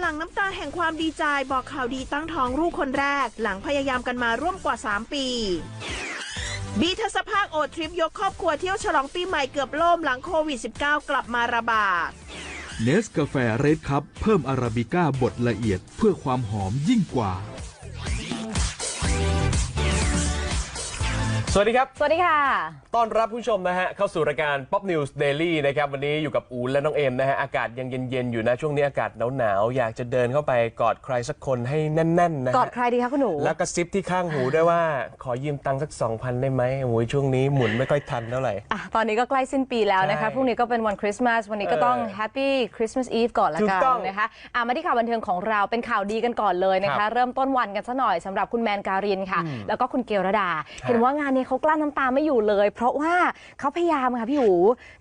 หลังน้ำตาแห่งความดีใจบอกข่าวดีตั้งท้องลูกคนแรก หลังพยายามกันมาร่วมกว่า 3 ปีบีทัศภาคโอทริปยกครอบครัวเที่ยวฉลองปีใหม่เกือบล่มหลังโควิด -19 กลับมาระบาดเนสกาแฟเรดครับเพิ่มอาราบิก้าบดละเอียดเพื่อความหอมยิ่งกว่า สวัสดีครับ สวัสดีค่ะ ต้อนรับผู้ชมนะฮะเข้าสู่รายการ Pop News Daily นะครับวันนี้อยู่กับอูนและน้องเอมนะฮะอากาศยังเย็นๆอยู่นะช่วงนี้อากาศหนาวๆอยากจะเดินเข้าไปกอดใครสักคนให้แน่นๆนะกอดฮะใครดีคะคุณหนู แล้วกระซิบที่ข้างหูด้วยว่า ขอยืมตังค์สัก 2,000 ได้ไหมโอ้ยช่วงนี้หมุนไม่ค่อยทันเท่าไหร่ อะตอนนี้ก็ใกล้สิ้นปีแล้วนะคะใช่พรุ่งนี้ก็เป็นวันคริสต์มาสวันนี้ก็ต้อง เออ Happy Christmas Eve ก่อนละถูกักนต้องนะคะอะมาที่ข่าวบันเทิงของเราเป็นข่าวดีกันก่อนเลยนะครัคะ บเริ่มต้นวันกันซะหน่อยสำหรับคุณแมนการินค่ะ แล้วก็คุณเกลรดา เห็นว่างานนี้เขากลั้นน้ำตาไม่อยู่เลย เพราะว่าเขาพยายามค่ะพี่หู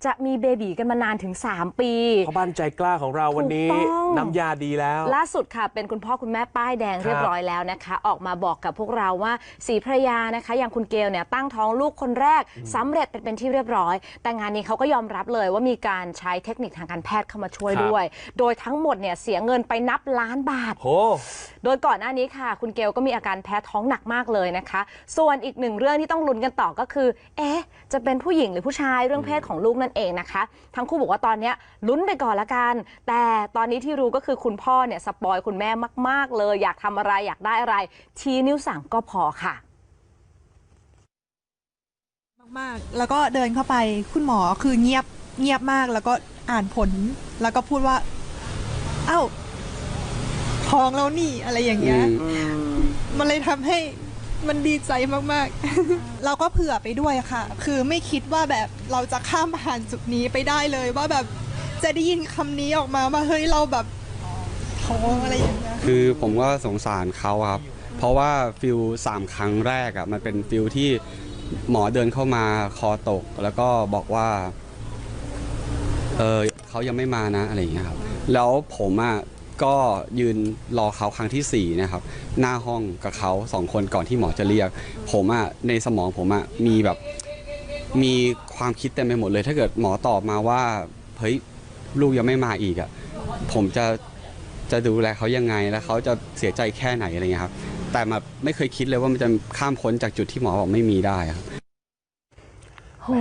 จะมีเบบีกันมานานถึง 3 ปีพ่อบ้านใจกล้าของเราวันนี้ ถูกต้อง น้ำยาดีแล้ว ล่าสุดค่ะ เป็นคุณพ่อคุณแม่ป้ายแดงครับเรียบร้อยแล้วนะคะ ออกมาบอกกับพวกเราว่าสีภรรยานะคะ อย่างคุณเกลเนี่ยตั้งท้องลูกคนแรกสำเร็จเป็นเป็นที่เรียบร้อย แต่งานนี้เขาก็ยอมรับเลยว่ามีการใช้เทคนิคทางการแพทย์เข้ามาช่วยด้วย โดยทั้งหมดเนี่ยเสียเงินไปนับล้านบาท โห โดยก่อนหน้านี้ค่ะ คุณเกลก็มีอาการแพ้ท้องหนักมากเลยนะคะ ส่วนอีกหนึ่งเรื่องที่ต้องลุ้นกันต่อก็คือ เอ๊ะ จะเป็นผู้หญิงหรือผู้ชายเรื่องเพศของลูกนั่นเองนะคะ ทั้งคู่บอกว่าตอนเนี้ยลุ้นไปก่อนละกัน แต่ตอนนี้ที่รู้ก็คือคุณพ่อเนี่ยสปอยคุณแม่มาก ๆ เลย อยากทำอะไรอยากได้อะไร ชี้นิ้วสั่งก็พอค่ะ มากๆแล้วก็เดินเข้าไปคุณหมอคือเงียบเงียบมากแล้วก็อ่านผล แล้วก็พูดว่า เอ้าท้องแล้วนี่อะไรอย่างเงี้ย มันเลยทำให้ มันดีใจมากๆ เราก็เผื่อไปด้วยค่ะ คือไม่คิดว่าแบบเราจะข้ามผ่านจุดนี้ไปได้เลยว่าแบบจะได้ยินคำนี้ออกมาว่าเฮ้ยเราแบบท้องอะไรอย่างเงี้ยคือผมก็สงสารเขาครับ เพราะว่าฟิลสามครั้งแรกอะ่ะมันเป็นฟิลที่หมอเดินเข้ามาคอตก แล้วก็บอกว่าเออเขายังไม่มานะอะไรอย่างเงี้ยครับ แล้วผมอะ่ะ ก็ยืนรอเขาครั้งที่สี่นะครับหน้าห้องกับเขาสองคนก่อนที่หมอจะเรียก ผมอะ่ะในสมองผมอะ่ะมีแบบมีความคิดเต็มไปหมดเลย ถ้าเกิดหมอตอบมาว่าเฮ้ยลูกยังไม่มาอีกอะผมจะจะดูแลเขายังไงแล้วเขาจะเสียใจแค่ไหนอะไรเงี้ยครับแต่แบบไม่เคยคิดเลยว่ามันจะข้ามพ้นจากจุดที่หมอบอกไม่มีได้ครับ โห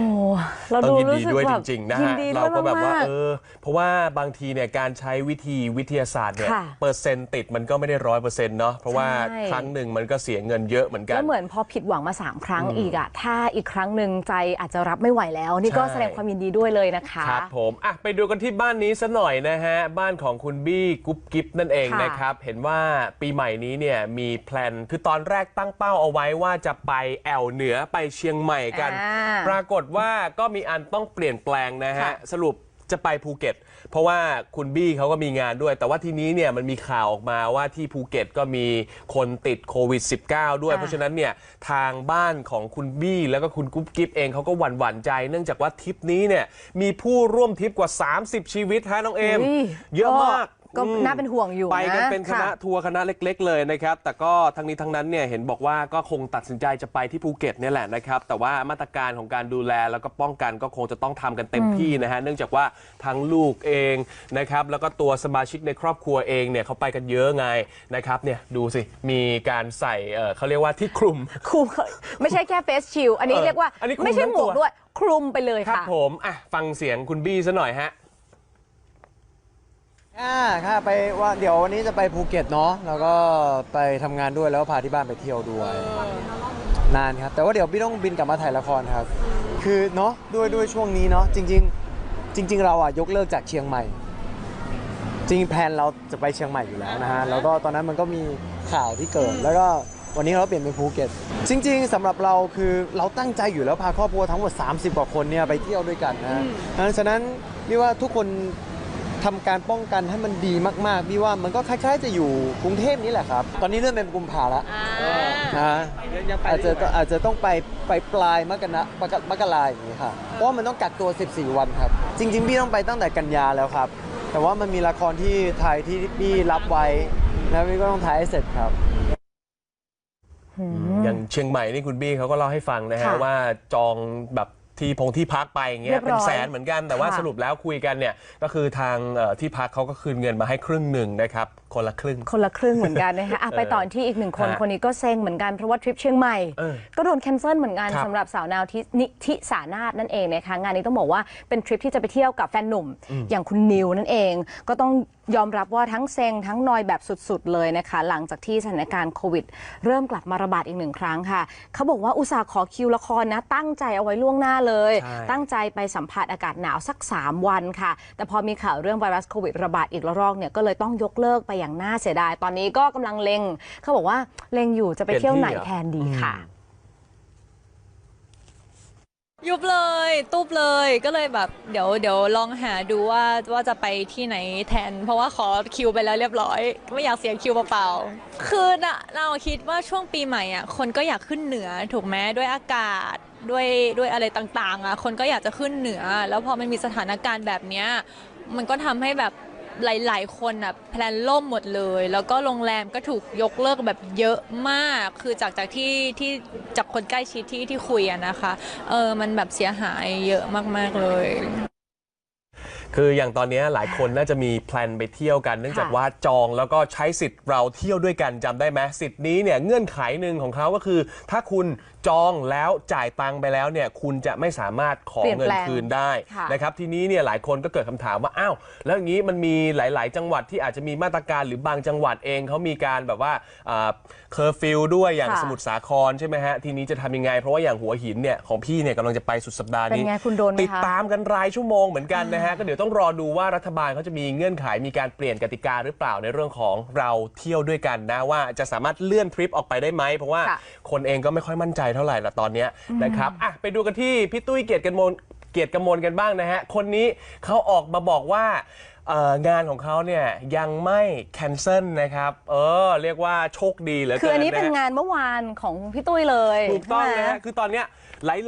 เราต้องดูยินรู้ดีสึกด้วยแบจบริงๆนะยิฮะดีเราด้วยก็แบบว่ามากเออเพราะว่าบางทีเนี่ยการใช้วิธีวิทยาศาสตร์เนี่ยค่ะเปอร์เซ็นต์ติดมันก็ไม่ได้ร้อยเปอร์เซ็นต์เนาะเพราะว่าใช่ ครั้งหนึ่งมันก็เสียเงินเยอะเหมือนๆกันแล้วเหมือนพอผิดหวังมาสามครั้งอีกอะถ้าอีกครั้งหนึ่งใจอาจจะรับไม่ไหวแล้ว นี่ก็ใช่ แสดงความยินดีด้วยเลยนะคะ ครับผมอะไปดูกันที่บ้านนี้ซะหน่อยนะฮะ บ้านของคุณบี้กุ๊บกิ๊บนั่นเองค่ะนะครับ เห็นว่าปีใหม่นี้เนี่ยมีแพลน คือตอนแรกตั้งเป้าเอาไว้ว่าจะไปแอวเหนือไปเชียงใหม่กัน อ่าปรากฏว่าก็มีอันต้องเปลี่ยนแปลงนะฮะ ค่ะ สรุปจะไปภูเก็ต เพราะว่าคุณบี้เขาก็มีงานด้วย แต่ว่าทีนี้เนี่ยมันมีข่าวออกมาว่าที่ภูเก็ตก็มีคนติดโควิด -19 ด้วย อ่า เพราะฉะนั้นเนี่ยทางบ้านของคุณบี้แล้วก็คุณกุ๊บกิ๊บเองเขาก็หวั่นหวั่นๆใจ เนื่องจากว่าทริปนี้เนี่ยมีผู้ร่วมทริปกว่า 30 ชีวิตฮะน้องเอมอุ๊ยเยอะมาก ก็อืมน่าเป็นห่วงอยู่ไปกันเป็นคณะค่ะทัวร์คณะเล็ก ๆ เลยนะครับ แต่ก็ทั้งนี้ทั้งนั้นเนี่ยเห็นบอกว่าก็คงตัดสินใจจะไปที่ภูเก็ตเนี่ยแหละนะครับ แต่ว่ามาตรการของการดูแลแล้วก็ป้องกันก็คงจะต้องทำกันเต็มที่นะฮะเนื่องจากว่าทั้งลูกเองนะครับแล้วก็ตัวสมาชิกในครอบครัวเองเนี่ยเขาไปกันเยอะไงนะครับเนี่ยดูสิมีการใส่เอ่อเขาเรียกว่าที่คลุมคลุมไม่ใช่แค่เฟสชิลอันนี้เออเรียกว่าอันนี้คลุมไม่ใช่ทั้งหมวกตัวด้วยคลุมไปเลยครับค่ะผมอะฟังเสียงคุณบี้ซะหน่อยฮะ อ่าค่ะไปว่าเดี๋ยววันนี้จะไปภูเก็ตเนาะแล้วก็ไปทำงานด้วยแล้วก็พาที่บ้านไปเที่ยวด้วย นานครับ แต่ว่าเดี๋ยวพี่ต้องบินกลับมาถ่ายละครครับ คือเนาะด้วยด้วยช่วงนี้เนาะจริง ๆ จริง ๆ เราอะยกเลิกจากเชียงใหม่ จริงๆแพลนเราจะไปเชียงใหม่อยู่แล้วนะฮะแล้วก็ตอนนั้นมันก็มีข่าวที่เกิด แล้วก็วันนี้เราเปลี่ยนเป็นภูเก็ตจริง ๆสำหรับเราคือเราตั้งใจอยู่แล้วพาครอบครัวทั้งหมด 30 กว่าคนเนี่ยไปเที่ยวด้วยกันนะดังนั้นฉะนั้นพี่ว่าทุกคน ทำการป้องกันให้มันดีมากๆพี่ว่ามันก็คล้ายๆจะอยู่กรุงเทพนี่แหละครับ ตอนนี้เริ่มเป็นกุมภาแล้วนะอาจจะอาจจะต้องไปไปปลายมกรามกรมกราอย่างนี้ค่ะเพราะว่ามันต้องกักตัว 14 วันครับ จริง ๆ พี่ต้องไปตั้งแต่กันยาแล้วครับ แต่ว่ามันมีละครที่ไทยที่พี่รับไว้แล้วพี่ก็ต้องถ่ายให้เสร็จครับอย่างเชียงใหม่นี่คุณบี้เขาก็เล่าให้ฟังนะฮะค่ะว่าจองแบบ ที่พงที่พักไปอย่างเงี้เรียยบร้เป็อยนแสนเหมือนกันแต่ว่าค่ะ สรุปแล้วคุยกันเนี่ยก็คือทางเอ่อที่พักเขาก็คืนเงินมาให้ครึ่งหนึ่งนะครับคนละครึ่ง คนละครึ่งเหมือนกันนะคะอะไปต่อที่อีกหนึ่งคน ฮะคนนี้ก็เซ็งเหมือนกัน เพราะว่าทริปเชียงใหม่ เออก็โดนแคนเซิลเหมือนกันครับสำหรับสาวนาวทินิธิสานาถนั่นเองนะคะงานนี้ต้องบอกว่าเป็นทริปที่จะไปเที่ยวกับแฟนหนุ่ม อย่างคุณนิวนั่นเอง ก็ต้องยอมรับว่าทั้งเซ็งทั้งนอยแบบสุดๆ เลยนะคะ หลังจากที่สถานการณ์โควิด เริ่มกลับมาระบาดอีกหนึ่งครั้งค่ะ เขาบอกว่าอุตส่าห์ขอคิวละครนะ ตั้งใจเอาไว้ล่วงหน้าเลย ใช่ ตั้งใจไปสัมผัสอากาศหนาวสัก 3 วันค่ะ แต่พอมีข่าวเรื่องไวรัสโควิดระบาดอีกระลอกเนี่ยก็เลยต้องยกเลิกไปอย่างน่าเสียดาย ตอนนี้ก็กำลังเล็งเขาบอกว่าเล็งอยู่จะไปเที่ยวไหนแทนดีค่ะ ยุบเลยตุบเลยก็เลยแบบเดี๋ยวเดี๋ยวลองหาดูว่าว่าจะไปที่ไหนแทน เพราะว่าขอคิวไปแล้วเรียบร้อย ไม่อยากเสียคิวเปล่าๆคือนะเราคิดว่าช่วงปีใหม่อะคนก็อยากขึ้นเหนือถูกไหมด้วยอากาศด้วยด้วยอะไรต่างๆอะคนก็อยากจะขึ้นเหนือ แล้วพอมันมีสถานการณ์แบบเนี้ยมันก็ทำให้แบบ หลาย ๆ คนอะแพลนล่มหมดเลย แล้วก็โรงแรมก็ถูกยกเลิกแบบเยอะมาก คือจากจากที่ที่จากคนใกล้ชิดที่ที่คุยอะนะคะ เออมันแบบเสียหายเยอะมาก ๆ เลย คืออย่างตอนนี้หลายคนน่าจะมีแพลนไปเที่ยวกันเนื่องจากว่าจองแล้วก็ใช้สิทธิ์เราเที่ยวด้วยกันจำได้ไหมสิทธิ์นี้เนี่ยเงื่อนไขหนึ่งของเขาก็คือ ถ้าคุณจองแล้วจ่ายตังค์ไปแล้วเนี่ยคุณจะไม่สามารถขอเปลี่ยนเงินแปลงคืนได้ค่ะ นะครับทีนี้เนี่ยหลายคนก็เกิดคำถามว่าอ้าวแล้วอย่างนี้มันมีหลาย ๆ จังหวัดที่อาจจะมีมาตรการหรือบางจังหวัดเองเขามีการแบบว่าเคอร์ฟิวด้วยอย่างค่ะ สมุทรสาครใช่ไหมฮะทีนี้จะทำยังไง เพราะว่าอย่างหัวหินเนี่ยของพี่เนี่ยกำลังจะไปสุดสัปดาห์เป็นนี้ไงคุณโดนไหมติดคะ ตามกันรายชั่วโมงเหมือนกันนะฮะก็เดี๋ยวต้องรอดูว่ารัฐบาลเขาจะมีเงื่อนไขมีการเปลี่ยนกติกาหรือเปล่าในเรื่องของเราเที่ยวด้วยกันนะว่าจะสามารถเลื่อนทริปออกไปได้ไหมเพราะว่าค่ะคนเองก็ไม่ค่อยมั่นใจเท่าไหร่ละตอนเนี้ยนะครับอะไปดูกันที่พี่ตุ้ยเกียรติกันมลเกียรติกมลกันบ้างนะฮะคนนี้เขาออกมาบอกว่า เอ่องานของเขาเนี่ยยังไม่แคนเซิลนะครับ เออ เรียกว่าโชคดีเหลือเกินคืออันนี้เป็นนะฮะงานเมื่อวานของพี่ตุ้ยเลยถูกต้องใช่ไหมนะฮะคือตอนเนี้ย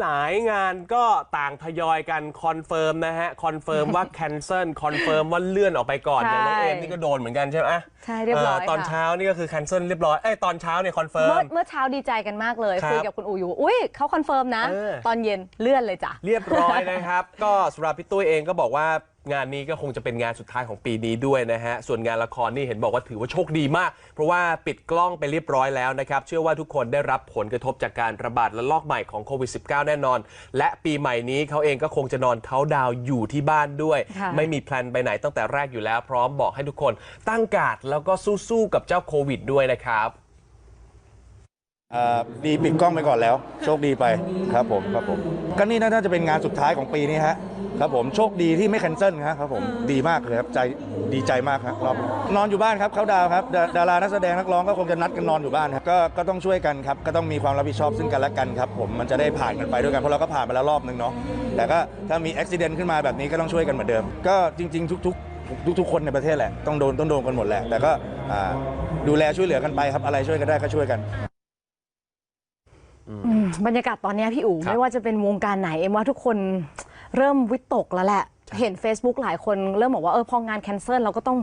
หลายๆ งานก็ต่างทยอยกันคอนเฟิร์มนะฮะ คอนเฟิร์มว่าแคนเซิลคอนเฟิร์มว่าเลื่อนออกไปก่อนใช่อย่างน้องเอมนี่ก็โดนเหมือนกันใช่ไหม ใช่เรียบร้อยตอนค่ะ เช้านี่ก็คือแคนเซิลเรียบร้อยเอ้ยตอนเช้าเนี่ยคอนเฟิร์เมื่อม เมื่อเช้าดีใจกันมากเลยครับคุยกับคุณอูอยู่ อุ้ยเขาคอนเฟิร์มนะ เออ ตอนเย็นเลื่อนเลยจ้ะ เรียบร้อยนะครับ ก็สำหรับพี่ตุ้ยเองก็บอกว่างานนี้ก็คงจะเป็นงานสุดท้ายของปีนี้ด้วยนะฮะ ส่วนงานละครนี่เห็นบอกว่าถือว่าโชคดีมาก เพราะว่าปิดกล้องไปเรียบร้อยแล้วนะครับ เชื่อว่าทุกคนได้รับผลกระทบจากการระบาดระลอกใหม่ของโควิด -19 แน่นอน และปีใหม่นี้เขาเองก็คงจะนอนเขาน์ดาวน์อยู่ที่บ้านด้วย ค่ะ ไม่มีแพลนไปไหนตั้งแต่แรกอยู่แล้ว พร้อมบอกให้ทุกคนตั้งการ์ดแล้แล้วก็สู้ๆกับเจ้าโควิดด้วยนะครับอ่าดีปิดกล้องไปก่อนแล้ว โชคดีไปครับผมครับผมก็นี่น่าจะเป็นงานสุดท้ายของปีนี้ฮะครับผมโชคดีที่ไม่แคนเซิลครับครับผมดีมากเลยครับใจดีใจมากครับรอบนี้นอนอยู่บ้านครับเขาดาวครับดาดารานักแสดงนักร้องก็คงจะนัดกันนอนอยู่บ้านครับก็ก็ต้องช่วยกันครับก็ต้องมีความรับผิดชอบซึ่งกันและกันครับผมมันจะได้ผ่านกันไปด้วยกันเพราะเราก็ผ่านมาแล้วรอบนึงเนาะแต่ก็ถ้ามีอุบิเหตุขึ้นมาแบบนี้ก็ต้องช่วยกันเหมือนเดิม ก็จริง ๆ ทุก ทุกๆคนในประเทศแหละต้องโดนต้องโดนกันหมดแหละแต่ก็อ่าดูแลช่วยเหลือกันไปครับอะไรช่วยกันได้ก็ช่วยกัน อืมบรรยากาศตอนเนี้ยพี่อู๋ครับ ไม่ว่าจะเป็นวงการไหนเอ็มว่าทุกคนเริ่มวิตกแล้วแหละ เห็น Facebook หลายคนเริ่มบอกว่าเออพองานแคนเซิลเราก็ต้อง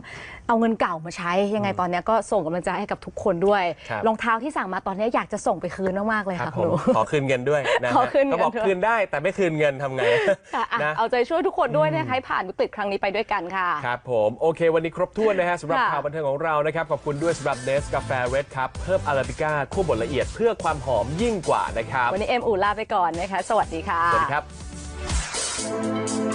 เอาเงินเก่ามาใช้ ยังไงตอนเนี้ยก็ส่งกำลังใจให้กับทุกคนด้วยครับ รองเท้าที่สั่งมาตอนเนี้ยอยากจะส่งไปคืนมากๆเลยครับค่ะผคุณมอู๋ขอคืนเงินด้วยนะฮะขอคืนเงินเขาบอกด้วย คืนได้แต่ไม่คืนเงินทำไง ค่ะอะนะ เอาใจช่วยทุกคนด้วยนะคะให้ผ่านวิกฤตครั้งนี้ไปด้วยกันค่ะ ครับผมโอเค วันนี้ครบถ้วนนะฮะสำหรับค่ะ ข่าวบันเทิงของเรานะครับ ขอบคุณด้วยสำหรับเนสกาแฟเรดครับเพิ่มอาราบิก้าคั่วบดละเอียดเพื่อความหอมยิ่งกว่านะครับวันนี้เอ็มอู๋ลาไปก่อนนะคะ สวัสดีค่ะ สวัสดีครับ